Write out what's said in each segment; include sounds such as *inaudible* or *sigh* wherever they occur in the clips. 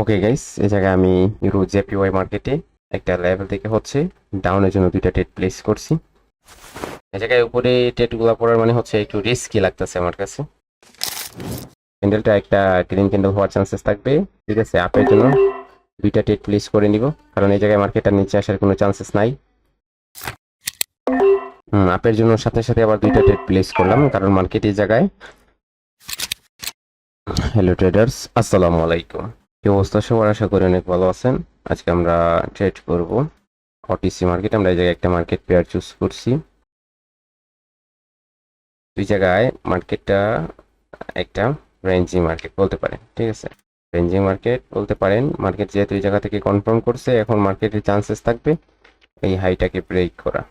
Okay guys এই জায়গায় আমি ইউরো জেপিওয়াই মার্কেটে একটা লেভেল থেকে হচ্ছে ডাউনের জন্য দুইটা টেট প্লেস করছি। এই জায়গায় উপরে টেটগুলো পড়ার মানে হচ্ছে একটু রিস্কি লাগতেছে আমার কাছে। ক্যান্ডেলটা একটা গ্রিন ক্যান্ডেল হওয়ার চান্সেস থাকবে। ঠিক আছে আপের জন্য দুইটা টেট প্লেস করে নিব। কারণ এই জায়গায় মার্কেটটার নিচে আসার কোনো চান্সেস নাই। হুম আপের জন্য সাথে সাথে আবার দুইটা টেট প্লেস করলাম, কারণ মার্কেট এই জায়গায়। হ্যালো ট্রেডার্স আসসালামু আলাইকুম। কি অবস্থা? সবার আশা করি অনেক ভালো আছেন। আজকে আমরা ট্রেড করব। অটিসি মার্কেট আমরা এই জায়গায় একটা মার্কেট পেয়ার চুজ করছি। দুই জায়গায় মার্কেটটা একটা রেঞ্জিং মার্কেট বলতে পারেন, ঠিক আছে? রেঞ্জিং মার্কেট বলতে পারেন মার্কেট যেহেতু এই জায়গা থেকে কনফার্ম করছে, এখন মার্কেটের চান্সেস থাকবে এই হাইটাকে ব্রেক করা।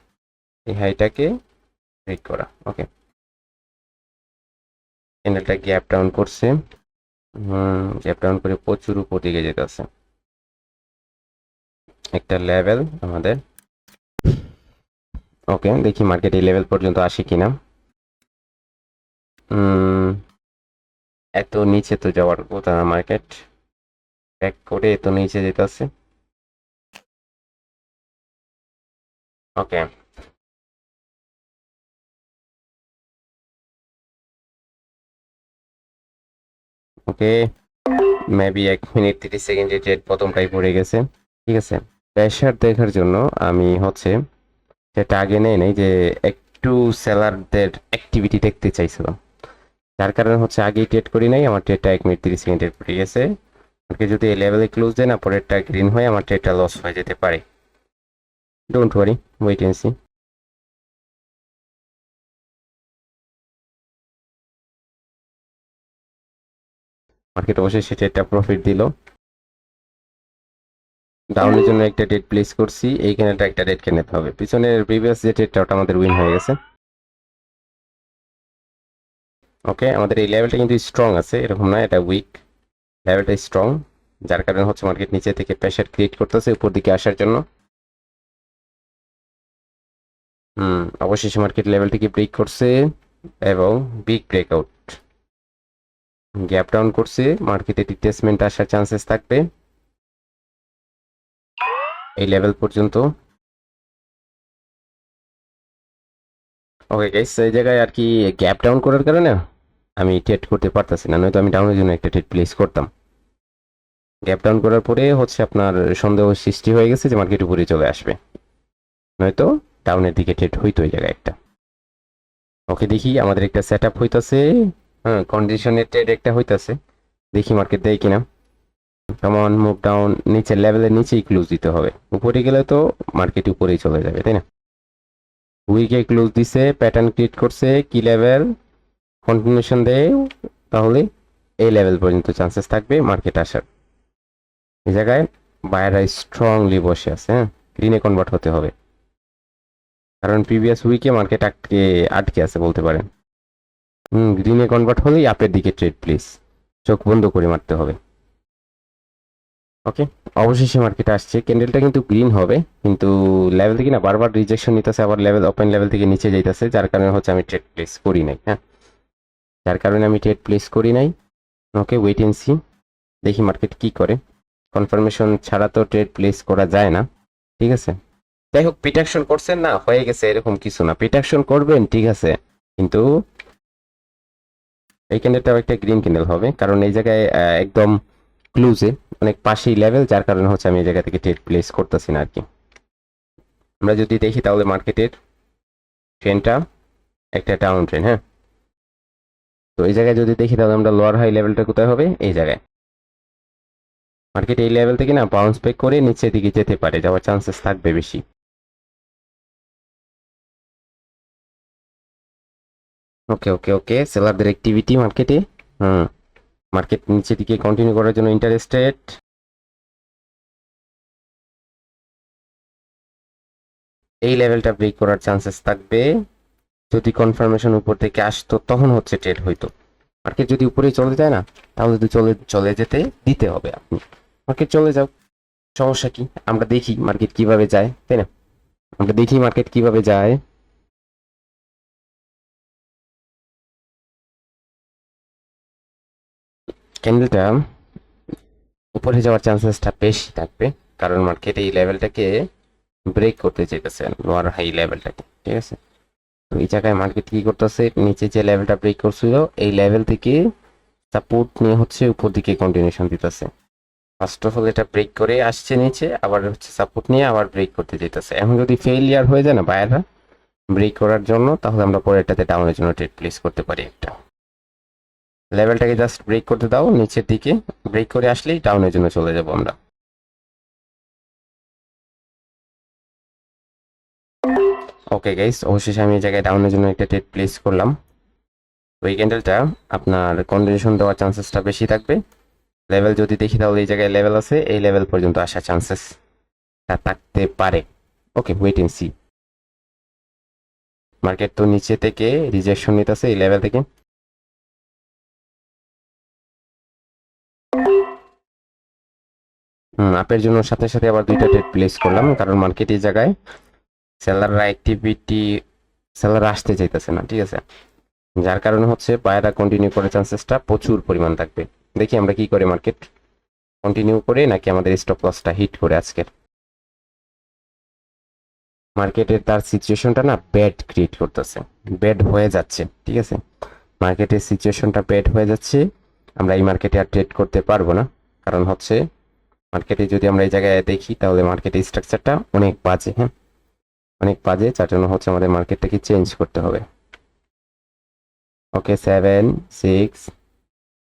এই হাইটাকে ব্রেক করা ওকে ক্যান্ডেলটা গ্যাপ ডাউন করছে। গ্যাপ ডাউন করে প্রচুর উপর দিকে যেতেছে। একটা লেভেল আমাদের। ওকে দেখি মার্কেট এই লেভেল পর্যন্ত আসে কিনা। এত নিচে তো যাওয়ার কথা না মার্কেট ব্যাক করে এত নিচে যেতেছে। ওকে ওকে মেবি এক মিনিট তিরিশ সেকেন্ডে ট্রেড প্রথমটাই পড়ে গেছে। ঠিক আছে প্রেশার দেখার জন্য আমি হচ্ছে সেটা আগে নেই নেই যে একটু সেলারদের অ্যাক্টিভিটি দেখতে চাইছিলাম। যার কারণে হচ্ছে আগেই ট্রেড করি নাই, আমার ট্রেডটা এক মিনিট তিরিশ সেকেন্ডের পড়ে গেছে। আমাকে যদি এই লেভেলে ক্লোজ দেয় না, পরেরটা গ্রিন হয় আমার ট্রেডটা লস হয়ে যেতে পারে। Don't worry wait and see market অবশ্যই সে ট্রেডটা প্রফিট দিল। ডাউনের জন্য একটা ডেট প্লেস করছি, এইখানে একটা ডেট কে নিতে হবে। পিছনের প্রিভিয়াস যে ট্রেডটা ওটা আমাদের উইন হয়ে গেছে। ওকে আমাদের এই লেভেলটা কিন্তু স্ট্রং আছে, এরকম না, এটা উইক লেভেলটা স্ট্রং যার কারণে হচ্ছে মার্কেট নিচে থেকে প্রেশার ক্রিয়েট করতেছে, উপর দিকে আসার জন্য। হুম, অবশেষে মার্কেট লেভেলটিকে ব্রেক করছে, এবং বিগ ব্রেকআউট গ্যাপ ডাউন করছে, মার্কেটে রিট্রেসমেন্ট আসার চান্সেস থাকবে। এই লেভেল পর্যন্ত। ওকে গাইস এই জায়গায় আর কি গ্যাপ ডাউন করার কারণে আমি ট্রেড করতে পারতাছি না, নয়তো আমি ডাউনের জন্য একটা ট্রেড প্লেস করতাম। গ্যাপ ডাউন করার পরে হচ্ছে আপনার সন্দেহ সৃষ্টি হয়ে গেছে যে মার্কেট উপরে চলে আসবে। নয়তো ডাউনের দিকে ট্রেড হইতো এই জায়গায় একটা। ওকে দেখি আমাদের একটা সেট আপ হইতাছে। হ্যাঁ কন্ডিশনের ট্রেড একটা হইতাছে। দেখি মার্কেট দেয় কিনা। কেমন মুভ ডাউন নিচের লেভেলের নিচেই ক্লোজ দিতে হবে। উপরে গেলে তো মার্কেট উপরেই চলে যাবে, তাই না? উইকে ক্লোজ দিছে প্যাটার্ন ক্রিয়েট করছে, কি লেভেল কন্টিনিউশন দেয়, তাহলে এই লেভেল পর্যন্ত চান্সেস থাকবে মার্কেট আসার। এই জায়গায় বায়াররা স্ট্রংলি বসে আছে হ্যাঁ? গ্রিনে কনভার্ট হতে হবে। কারণ প্রিভিয়াস উইকে মার্কেট আটকে আটকে আছে বলতে পারেন। গ্রিনে কনভার্ট হলেই আপের দিকে ট্রেড প্লিজ চোখ বন্ধ করে মারতে হবে। ওকে অবশেষে মার্কেটে আসছে। ক্যান্ডেলটা কিন্তু গ্রিন হবে, কিন্তু লেভেল থেকে না বারবার রিজেকশন নিতেছে, আবার লেভেল ওপেন লেভেল থেকে নিচে যাইতেছে, যার কারণে হচ্ছে আমি ট্রেড প্লেস করি নাই হ্যাঁ? যার কারণে আমি ট্রেড প্লেস করি নাই। ওকে ওয়েট এন্ড সি দেখি মার্কেট কি করে। কনফার্মেশন ছাড়া তো ট্রেড প্লেস করা যায় না, ঠিক আছে? যাই হোক পিটাকশন করছেন না, হয়ে গেছে, এরকম কিছু না। পিটাকশন করবেন, ঠিক আছে। কিন্তু এই ক্যান্ডেলটাও একটা গ্রিন ক্যান্ডেল হবে, কারণ এই জায়গায় একদম ক্লুজে অনেক পাশেই লেভেল যার কারণে হচ্ছে আমি এই জায়গা থেকে ট্রেড প্লেস করতেছি না আর কি আমরা যদি দেখি তাহলে মার্কেটের ট্রেনটা একটা ডাউন ট্রেন হ্যাঁ? তো এই জায়গায় যদি দেখি তাহলে আমরা লোয়ার হাই লেভেলটা কোথায় হবে? এই জায়গায়। মার্কেট এই লেভেল থেকে না বাউন্স ব্যাক করে নিচের দিকে যেতে পারে, যাওয়ার চান্সেস থাকবে বেশি। ওকে ওকে ওকে সেলারদের অ্যাক্টিভিটি মার্কেটে হুম। মার্কেট নিচের দিকে কন্টিনিউ করার জন্য ইন্টারেস্টেড এই লেভেলটা ব্রেক করার চান্সেস থাকবে। যদি কনফার্মেশন উপর থেকে আসতো, তখন হচ্ছে ট্রেড হইতো। মার্কেট যদি উপরে চলে যায় না, তাহলে তো চলে চলে যেতে দিতে হবে আপনি। মার্কেট চলে যাও। সমস্যা কি? আমরা দেখি মার্কেট কীভাবে যায়, তাই না? আমরা দেখি মার্কেট কীভাবে যায়। ক্যান্ডেলটা উপরে যাওয়ার চান্সেসটা বেশি থাকবে, কারণ মার্কেট এই লেভেলটাকে ব্রেক করতে চাইতেছে লোয়ার হাই লেভেলটাকে ঠিক আছে? তো এই জায়গায় মার্কেট কি করতেছে, নিচে যে লেভেলটা ব্রেক করছিল, এই লেভেল থেকে সাপোর্ট নিয়ে হচ্ছে উপর দিকে কন্টিনিউশন দিতেছে। ফার্স্ট অফ অল এটা ব্রেক করে আসছে নিচে, আবার হচ্ছে সাপোর্ট নিয়ে আবার ব্রেক করতে যেতেছে এখন যদি ফেইলিয়ার হয়ে যায় না বায়াররা ব্রেক করার জন্য, তাহলে আমরা পরেরটাতে ডাউনের জন্য ট্রেড প্লেস করতে পারি একটা। লেভেলটাকে জাস্ট ব্রেক করতে দাও, নিচের দিকে। ব্রেক করে আসলেই ডাউনের জন্য চলে যাব আমরা। ওকে গাইস অবশেষে আমি এই জায়গায় ডাউনের জন্য একটা ট্রেড প্লেস করলাম। এই ক্যান্ডেলটা আপনার কন্ডিশন দেওয়ার চান্সেসটা বেশি থাকবে। লেভেল যদি দেখি, তাহলে এই জায়গায় লেভেল আছে। এই লেভেল পর্যন্ত আসার চান্সেস থাকতে পারে। Okay wait and see market তো নিচে থেকে রিজেকশন নিতেছে এই লেভেল থেকে। আপের জন্য সাথে সাথে আবার দুইটা ট্রেড প্লেস করলাম, কারণ মার্কেট এই জায়গায় সেলাররা অ্যাক্টিভিটি সেলার আসতে চাইতেছে না, ঠিক আছে? যার কারণে হচ্ছে বায়ারা কন্টিনিউ করার চান্সেসটা প্রচুর পরিমাণ থাকবে। দেখি আমরা কি করে মার্কেট কন্টিনিউ করে নাকি আমাদের স্টপ লসটা হিট করে আজকের। মার্কেটের তার সিচুয়েশনটা না ব্যাড ক্রিয়েট করতেছে ব্যাড হয়ে যাচ্ছে, ঠিক আছে? মার্কেটের সিচুয়েশনটা ব্যাড হয়ে যাচ্ছে, আমরা এই মার্কেটে আর ট্রেড করতে পারব না, কারণ হচ্ছে মার্কেটে যদি আমরা এই জায়গায় দেখি, তাহলে মার্কেটের স্ট্রাকচারটা অনেক বাজে হ্যাঁ? অনেক বাজে, যার জন্য হচ্ছে আমাদের মার্কেটটাকে চেঞ্জ করতে হবে। Okay seven six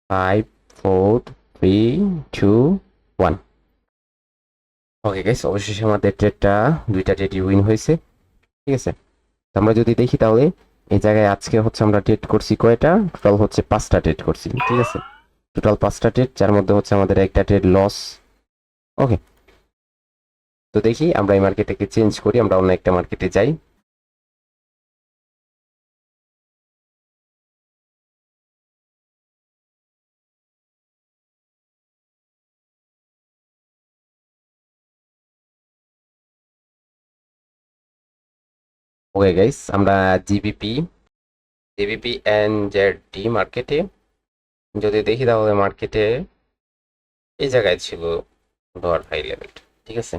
five four three two one okay guys অবশেষে আমাদের ট্রেডটা দুইটা ট্রেডই উইন হয়েছে। ঠিক আছে? আমরা যদি দেখি তাহলে, এই জায়গায় আজকে হচ্ছে আমরা ট্রেড করছি কয়টা? টোটাল হচ্ছে পাঁচটা ট্রেড করছি, ঠিক আছে? টোটাল পাঁচটা ট্রেড যার মধ্যে হচ্ছে আমাদের একটা ট্রেড লস ওকে তো দেখি আমরা এই মার্কেটটাকে চেঞ্জ করি, আমরা অন্য একটা মার্কেটে যাই। ওকে গাইস আমরা GBP GBP and Z D মার্কেটে যদি দেখি তাহলে মার্কেটে এই জায়গায় ছিল লোয়ার হাই লেভেল ঠিক আছে?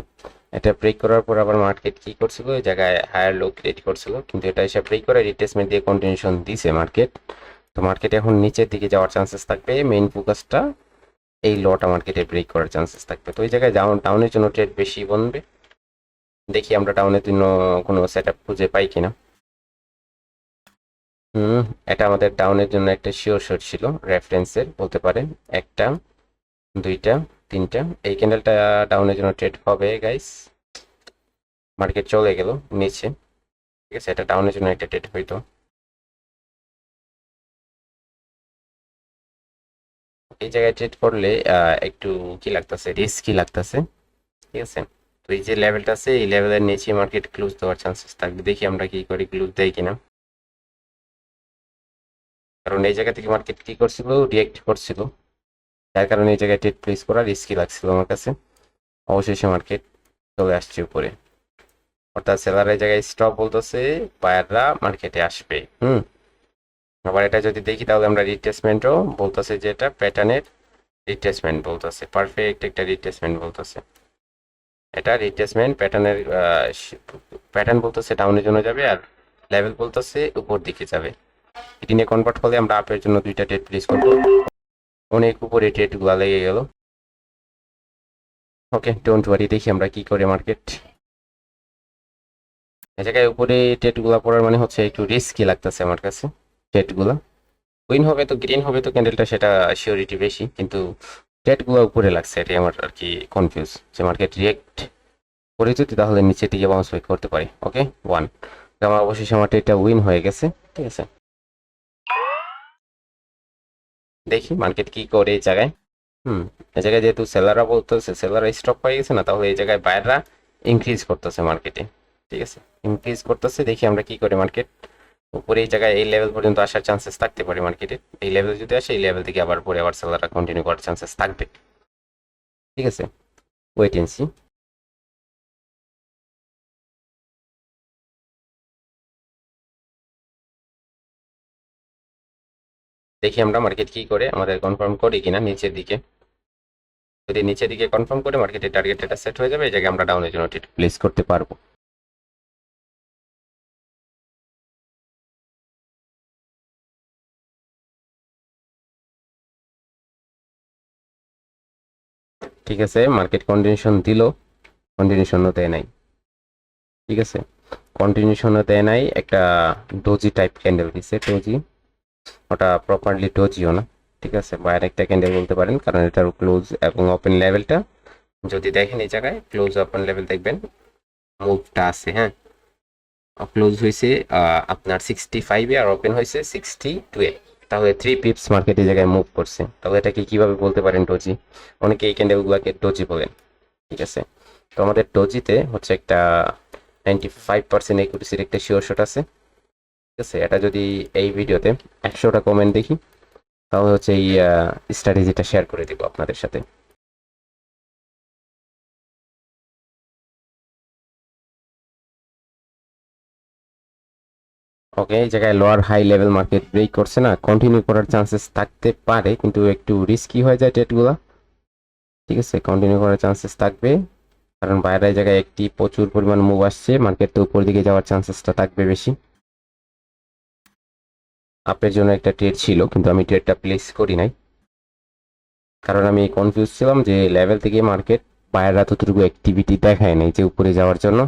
এটা ব্রেক করার পর আবার মার্কেট কি করছিল? ওই জায়গায় হায়ার লো ক্রিয়েট করছিল, কিন্তু এটা এসে ব্রেক করে রিটেসমেন্ট দিয়ে কন্টিনিউশন দিছে মার্কেট তো মার্কেট এখন নিচের দিকে যাওয়ার চান্সেস থাকবে মেইন ফোকাসটা এই লটা মার্কেটে ব্রেক করার চান্সেস থাকবে। তো ওই জায়গায় ডাউন ডাউনের জন্য ট্রেড বেশি বনবে। দেখি আমরা ডাউনের জন্য কোনো সেট আপ খুঁজে পাই কিনা। হুম, এটা আমাদের ডাউনের জন্য একটা শিওর শট ছিল রেফারেন্সের বলতে পারেন একটা, দুইটা তিনটা। এই ক্যান্ডেলটা ডাউনের জন্য ট্রেড হবে গাইস মার্কেট চলে গেল, নিচে। ঠিক আছে, এটা ডাউনের জন্য একটা ট্রেড হইতো। এই জায়গায় ট্রেড করলে একটু কি লাগতেছে? রিস্কি লাগতেছে। ঠিক আছে? তো এই যে লেভেলটা আছে, এই লেভেলের নিচে মার্কেট ক্লোজ দেওয়ার চান্সেস থাকবে। দেখি আমরা কি করি ক্লোজ দেয় কিনা। কারণ এই জায়গা থেকে মার্কেট কি করছিল? রিয়েক্ট করছিল। যার কারণে এই জায়গায় ট্রেড প্লেস করা রিস্কি লাগছিল আমার কাছে। অবশেষে মার্কেট চলে আসছে উপরে। অর্থাৎ সেলার এই জায়গায় স্টপ বলতেছে, বায়াররা মার্কেটে আসবে। হুম। আবার এটা যদি দেখি তাহলে আমরা রিট্রেসমেন্টও বলতেছে যে এটা প্যাটার্নের রিট্রেসমেন্ট বলতেছে। পারফেক্ট একটা রিট্রেসমেন্ট বলতেছে। এটা রিট্রেসমেন্ট প্যাটার্নের প্যাটার্ন বলতেছে ডাউনের জন্য যাবে আর লেভেল বলতেছে উপর দিকে যাবে। এটি নিয়ে কনভার্ট করলে আমরা আপের জন্য দুইটা ডেট প্লেস করব। অনেক উপরে ট্রেডগুলো লেগে গেল ওকে ডোন্ট ওয়ারি দেখি আমরা কি করে মার্কেট এই জায়গায় উপরে ট্রেডগুলো পড়ার মানে হচ্ছে একটু রিস্কি লাগতেছে আমার কাছে ট্রেডগুলো উইন হবে তো গ্রিন হবে তো ক্যান্ডেলটা সেটা সিওরিটি বেশি, কিন্তু ট্রেডগুলো উপরে লাগছে, এটাই আমার আর কি কনফিউজ যে মার্কেট রিয়েক্ট করে যদি তাহলে নিচের দিকে বাউন্স ব্যাক করতে পারি। ওকে ওয়ান আমার অবশেষে আমার ট্রেডটা উইন হয়ে গেছে, ঠিক আছে? দেখি মার্কেট কি করে এই জায়গায়। হুম, এই জায়গায় যেহেতু সেলাররা বলতেছে সেলাররা স্টপ হয়ে গেছে না, তাহলে এই জায়গায় বাইররা ইনক্রিজ করতেছে মার্কেটে ঠিক আছে? ইনক্রিজ করতেছে, দেখি আমরা কি করে মার্কেট উপরে এই জায়গায় এই লেভেল পর্যন্ত আসার চান্সেস থাকতে পারে মার্কেটে এই লেভেল যদি আসে, এই লেভেল থেকে আবার পরে আবার সেলাররা কন্টিনিউ করার চান্সেস থাকবে। ঠিক আছে? ওয়েট এন্ড সি দেখি আমরা মার্কেট কি করে, আমাদের কনফার্ম করি কিনা নিচের দিকে। যদি নিচের দিকে কনফার্ম করে মার্কেটের টার্গেট এটা সেট হয়ে যাবে, এই জায়গায় আমরা ডাউনের জন্য প্লেস করতে পারব। ঠিক আছে মার্কেট কন্টিনিউশন দিল কন্টিনিউশনও দেয় নাই। ঠিক আছে কন্টিনিউশনও দেয় নাই, একটা ডোজি টাইপ ক্যান্ডেল দিছে ডোজি ওটা প্রপারলি ডোজিও না, ঠিক আছে? বাইরে একটা ক্যান্ডেল বলতে পারেন, কারণ এটার ক্লোজ এবং ওপেন লেভেলটা যদি দেখেন এই জায়গায় ক্লোজ ওপেন লেভেল দেখবেন মুভটা আছে হ্যাঁ? ক্লোজ হয়েছে আপনার সিক্সটি ফাইভে আর ওপেন হয়েছে সিক্সটি টুয়ে তাহলে থ্রি পিপস মার্কেট এই জায়গায় মুভ করছে। তাহলে এটাকে কীভাবে বলতে পারেন ডোজি অনেকে এই ক্যান্ডেলগুলোকে ডোজি বলেন, ঠিক আছে? তো আমাদের ডোজিতে হচ্ছে একটা নাইনটি ফাইভ পার্সেন্ট একুরেসির একটা শিওর শট আছে। ঠিক আছে, এটা যদি এই ভিডিওতে একশোটা কমেন্ট দেখি, তাহলে হচ্ছে এই স্ট্র্যাটেজিটা শেয়ার করে দিব আপনাদের সাথে। ওকে এই জায়গায় lower high level market break করছে না কন্টিনিউ করার চান্সেস থাকতে পারে, কিন্তু একটু রিস্কি হয়ে যায় ট্রেডগুলো ঠিক আছে কন্টিনিউ করার চান্সেস থাকবে, কারণ বাইরের জায়গায় একটি প্রচুর পরিমাণ মুভ আসছে মার্কেট তো উপর দিকে যাওয়ার চান্সেসটা থাকবে বেশি। আপের জন্য একটা ট্রেড ছিল, কিন্তু আমি ট্রেডটা প্লেস করি নাই। কারণ আমি কনফিউজ ছিলাম যে লেভেল থেকে মার্কেট বায়াররা ততটুকু অ্যাক্টিভিটি দেখায় নাই যে উপরে যাওয়ার জন্য।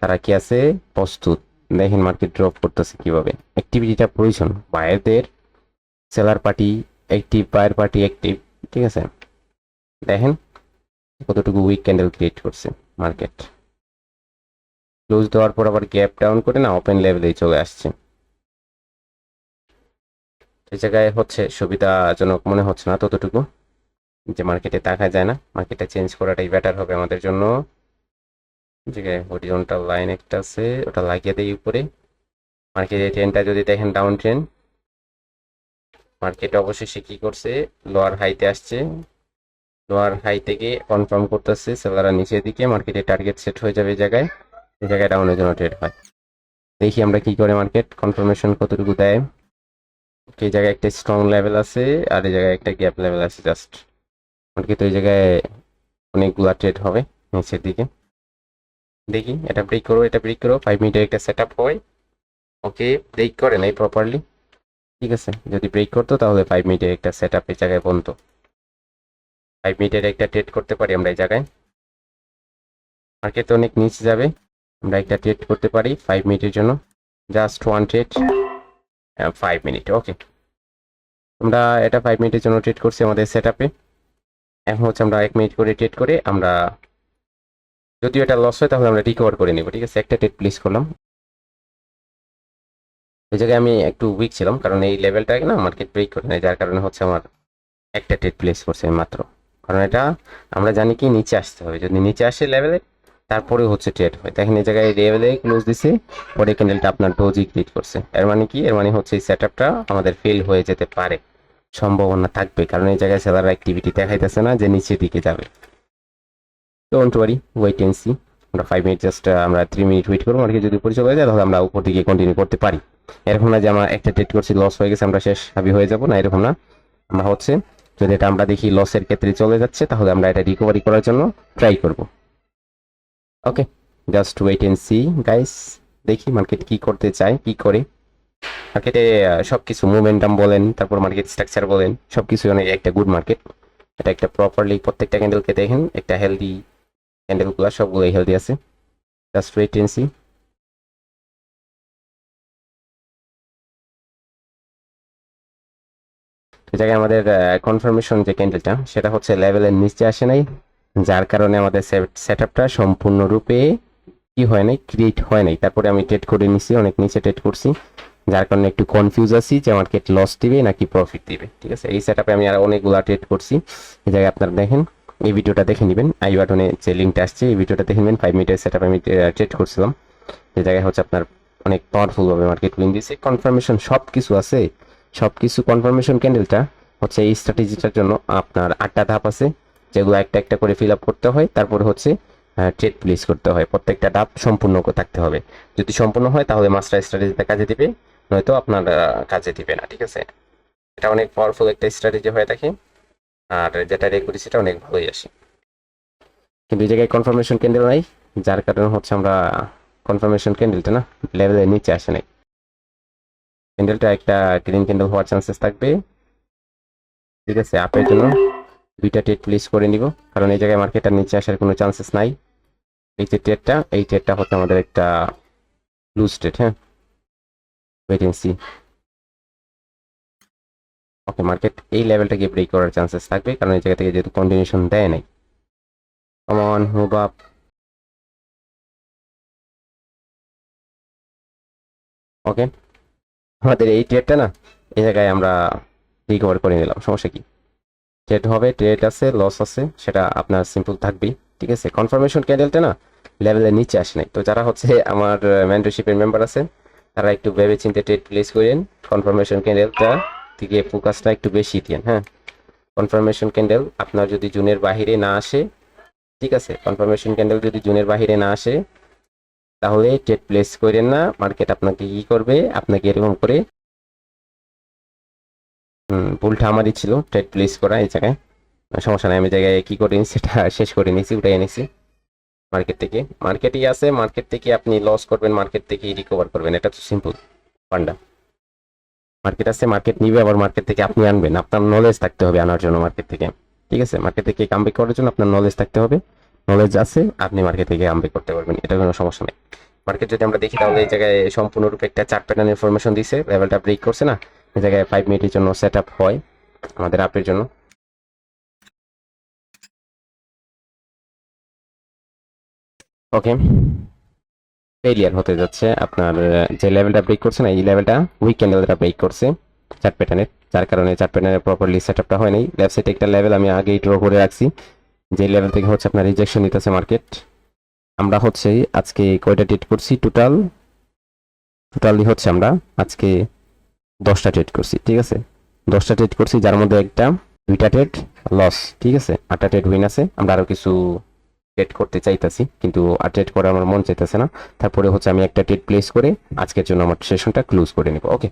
তারা কি আছে? প্রস্তুত। দেখেন মার্কেট ড্রপ করতেছে কীভাবে। অ্যাক্টিভিটিটা প্রয়োজন। বায়ারদের seller party active buyer party active ঠিক আছে? দেখেন কতটুকু উইক ক্যান্ডেল ক্রিয়েট করছে মার্কেট ক্লোজ দেওয়ার পর আবার গ্যাপ ডাউন করে না ওপেন লেভেলে চলে আসছে। এই জায়গায় হচ্ছে সুবিধাজনক মনে হচ্ছে না ততটুকু। যে মার্কেটে দেখা যায় না। মার্কেটটা চেঞ্জ করাটাই বেটার হবে আমাদের জন্য। জায়গায় লাইন একটা আছে, ওটা লাগিয়ে দেই উপরে। মার্কেটের ট্রেনটা যদি দেখেন ডাউন ট্রেন মার্কেট অবশেষে কি করছে? লোয়ার হাইতে আসছে। লোয়ার হাই থেকে কনফার্ম করতেছে সেলাররা নিচের দিকে। মার্কেটে টার্গেট সেট হয়ে যাবে এই জায়গায়। এই জায়গায় ডাউনের জন্য ট্রেড হয়। দেখি আমরা কি করে মার্কেট কনফার্মেশন কতটুকু দেয়। এই জায়গায় একটা স্ট্রং লেভেল আছে আর এই জায়গায় একটা গ্যাপ লেভেল আছে জাস্ট মার্কেট ওই জায়গায় অনেকগুলা ট্রেড হবে নিচের দিকে। দেখি, এটা ব্রেক করো এটা ব্রেক করো ফাইভ মিনিটের একটা সেট আপ হয়। ওকে ব্রেক করে নাই প্রপারলি ঠিক আছে, যদি ব্রেক করতো তাহলে ফাইভ মিনিটের একটা সেট আপ এই জায়গায় বনতো ফাইভ মিনিটের একটা ট্রেড করতে পারি আমরা এই জায়গায়। মার্কেট অনেক নিচে যাবে, আমরা একটা ট্রেড করতে পারি ফাইভ মিনিটের জন্য। Just one trade five minute okay আমরা এটা ফাইভ মিনিটের জন্য ট্রেড করছি আমাদের সেট আপে এখন হচ্ছে আমরা এক মিনিট করে ট্রেড করে আমরা যদি এটা লস হয় তাহলে আমরা রিকভার করে নিব, ঠিক আছে? একটা ট্রেড প্লেস করলাম। এই জায়গায় আমি একটু উইক ছিলাম কারণ এই লেভেলটাকে না মার্কেট ব্রেক করে নেয়, যার কারণে হচ্ছে আমার একটা ট্রেড প্লেস করছে মাত্র। কারণ এটা আমরা জানি কি নিচে আসতে হবে। যদি নিচে আসে লেভেলে তারপরে হচ্ছে ট্রেড হয়। দেখেন এই জায়গায় লেভেলে ক্লোজ দিছে, পরে ক্যান্ডেলটা আপনার ডোজি ক্রিয়েট করছে। এর মানে কি? এর মানে হচ্ছে এই সেট আমাদের ফেল হয়ে যেতে পারে। সম্ভাবনা থাকবে, কারণ এই জায়গায় সেলার অ্যাক্টিভিটি দেখাইতেছে না যে নিচের দিকে যাবে। Don't worry wait and see আমরা ফাইভ মিনিট জাস্ট আমরা থ্রি মিনিট ওয়েট করব মার্কেট যদি উপরে চলে যায়, তাহলে আমরা উপর দিকে কন্টিনিউ করতে পারি। এরকম না যে আমরা একটা ট্রেড করছি লস হয়ে গেছে, আমরা শেষ হাবি হয়ে যাব না, এরকম না। আমরা হচ্ছে, যদি এটা আমরা দেখি লসের ক্ষেত্রে চলে যাচ্ছে, তাহলে আমরা এটা রিকভারি করার জন্য ট্রাই করব। Okay just wait and see guys দেখি মার্কেট কি করতে চায়, কি করে। মার্কেটে সব কিছু মুভমেন্টাম বলেন, তারপর মার্কেট স্ট্রাকচার বলেন সব কিছু অনেক একটা গুড মার্কেট এটা একটা প্রপারলি প্রত্যেকটা ক্যান্ডেলকে দেখেন, একটা হেলদি ক্যান্ডেলগুলো সবগুলোই হেলদি আছে। জাস্ট ওয়েট এন্ড সি জায়গায় আমাদের কনফার্মেশন যে ক্যান্ডেলটা সেটা হচ্ছে লেভেলের নিচে আসে নাই। যার কারণে আমাদের সেট আপটা সম্পূর্ণরূপে কি হয় নাই ক্রিয়েট হয় নাই। তারপরে আমি ট্রেড করে নিছি, অনেক নিচে ট্রেড করছি। যার কারণে একটু কনফিউজ আছি যে মার্কেট লস দিবে নাকি প্রফিট দিবে, ঠিক আছে? এই সেট আমি আর অনেকগুলো ট্রেড করছি। এই জায়গায় আপনারা দেখেন, এই ভিডিওটা দেখে নেবেন। আই বাটনে যে লিঙ্কটা আসছে, এই ভিডিওটা দেখে নেবেন। ফাইভ মিনিটের সেট আমি ট্রেড করছিলাম। যে জায়গায় হচ্ছে আপনার অনেক পাওয়ারফুলভাবে মার্কেট উইন দিয়েছে। কনফার্মেশন সব কিছু আছে। সব কিছু কনফার্মেশন ক্যান্ডেলটা হচ্ছে এই স্ট্র্যাটেজিটার জন্য আপনার আটটা ধাপ আছে। যেগুলো একটা একটা করে ফিল আপ করতে হয়, তারপর হচ্ছে ট্রেড প্লেস করতে হয়। প্রত্যেকটা ধাপ সম্পূর্ণ থাকতে হবে। যদি সম্পূর্ণ হয়, তাহলে মাস্টার স্ট্র্যাটেজিটা কাজে দিবে, নয়তো আপনার কাজে দিবে না, ঠিক আছে? এটা অনেক পাওয়ারফুল একটা স্ট্র্যাটেজি হয়ে থাকে, আর যেটা রেড করি সেটা অনেক ভালোই আসে। কিন্তু এই জায়গায় কনফার্মেশন ক্যান্ডেল নাই, যার কারণে হচ্ছে আমরা কনফার্মেশন ক্যান্ডেলটা না লেভেলের নিচে আসে নাই। ক্যান্ডেলটা একটা গ্রিন ক্যান্ডেল হওয়ার চান্সেস থাকবে, ঠিক আছে? আপের জন্য দুইটা ট্রেড প্লেস করে নিব। কারণ এই জায়গায় মার্কেটের নিচে আসার কোনো চান্সেস নাই। এই যে ট্রেডটা এই ট্রেডটা হচ্ছে আমাদের একটা লুজ ট্রেড হ্যাঁ? Wait and see okay market এই লেভেলটাকে ব্রেক করার চান্সেস থাকবে, কারণ এই জায়গা থেকে যেহেতু কন্টিনিউশন দেয় নাই। কমন মুভ আপ ওকে আমাদের এই ট্রেডটা না, এই জায়গায় আমরা রিকভার করে নিলাম, সমস্যা কি? ট্রেড হবে ট্রেড আছে লস আছে, সেটা আপনার সিম্পল থাকবেই, ঠিক আছে? কনফার্মেশন ক্যান্ডেলটা না লেভেলের নিচে আসে নাই। তো যারা হচ্ছে আমার মেন্টরশিপের মেম্বার আছে তারা একটু ভেবে চিন্তে ট্রেড প্লেস করেন। কনফার্মেশন ক্যান্ডেলটা থেকে ফোকাসটা একটু বেশি দিন হ্যাঁ? কনফার্মেশন ক্যান্ডেল আপনার যদি জুনের বাহিরে না আসে, ঠিক আছে? কনফার্মেশন ক্যান্ডেল যদি জুনের বাহিরে না আসে, তাহলে ট্রেড প্লেস করেন না মার্কেট আপনাকে কি করবে, আপনাকে এরকম করে ভুলটা আমারই ছিল ট্রেড প্লেস করা এই জায়গায়। সমস্যা নাই, আমি জায়গায় কি করে নিই সেটা *laughs* শেষ করে নিয়েছি উঠাই নিয়েছি মার্কেট থেকে। মার্কেটই আছে মার্কেট থেকে আপনি লস করবেন মার্কেট থেকে রিকভার করবেন, এটা তো সিম্পল পান্ডা মার্কেট আছে মার্কেট নিবে, আবার মার্কেট থেকে আপনি আনবেন। আপনার নলেজ থাকতে হবে আনার জন্য মার্কেট থেকে, ঠিক আছে? মার্কেট থেকে কামব্যাক করার জন্য আপনার নলেজ থাকতে হবে। নলেজ আছে, আপনি মার্কেট থেকে কামব্যাক করতে পারবেন এটা কোনো সমস্যা নেই। মার্কেট যদি আমরা দেখি, তাহলে এই জায়গায় সম্পূর্ণরূপে একটা চার প্যাটার্ন ইনফরমেশন দিছে লেভেলটা ব্রেক করছে না? এই জায়গায় ফাইভ মিনিটের জন্য সেট আপ হয় আমাদের আপের জন্য। ওকে ফেলিয়ার হতে যাচ্ছে আপনার যে লেভেলটা ব্রেক করছে না, এই লেভেলটা উইক ক্যান্ডেলটা ব্রেক করছে চার প্যাটার্নের যার কারণে চার প্যাটার্নের প্রপারলি সেট আপটা হয় নাই লেফট সাইডে একটা লেভেল আমি আগেই ড্র করে রাখছি। যে লেভেল থেকে হচ্ছে আপনার রিজেকশন নিতেছে মার্কেট আমরা হচ্ছে আজকে কয়টা ট্রেড করছি টোটাল টোটালি হচ্ছে আমরা আজকে দশটা ট্রেড করছি, ঠিক আছে? দশটা ট্রেড করছি, যার মধ্যে একটা, দুইটা ট্রেড লস ঠিক আছে? আটটা ট্রেড উইন আছে, আমরা আরও কিছু ট্রেড করতে চাইতেছি, কিন্তু আর ট্রেড করে আমার মন চাইতেছে না। তারপরে হচ্ছে আমি একটা ট্রেড প্লেস করে আজকের জন্য আমার সেশনটা ক্লোজ করে নেব ওকে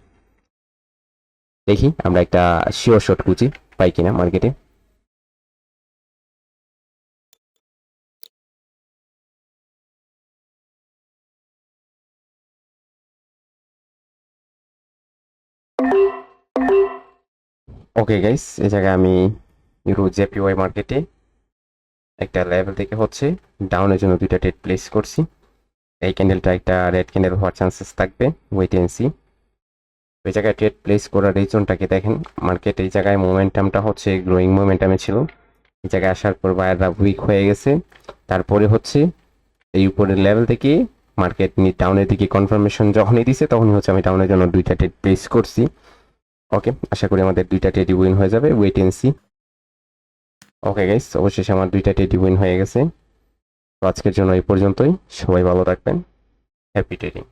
দেখি আমরা একটা শিওর শট খুঁজি, পাই কিনা মার্কেটে ওকে গাইস এই জায়গায় আমি ইউরো জেপিওয়াই মার্কেটে একটা লেভেল থেকে হচ্ছে ডাউনের জন্য দুইটা ট্রেড প্লেস করছি। এই ক্যান্ডেলটা একটা রেড ক্যান্ডেল হওয়ার চান্সেস থাকবে ওয়েট এন্ড সি ওই জায়গায় ট্রেড প্লেস করার রিজনটাকে দেখেন? মার্কেট এই জায়গায় মোমেন্টামটা হচ্ছে গ্রোয়িং মোমেন্টামে ছিল। এই জায়গায় আসার পর বায়াররা উইক হয়ে গেছে। তারপরে হচ্ছে এই উপরের লেভেল থেকে মার্কেট ডাউনের দিকে কনফার্মেশন যখনই দিছে, তখনই হচ্ছে আমি ডাউনের জন্য দুইটা ট্রেড প্লেস করছি। ওকে আশা করি আমাদের দুইটা টেডি উইন হয়ে যাবে wait and see okay guys অবশেষে আমার দুইটা টেডি উইন হয়ে গেছে। তো আজকের জন্য এই পর্যন্তই, সবাই ভালো থাকবেন। Happy trading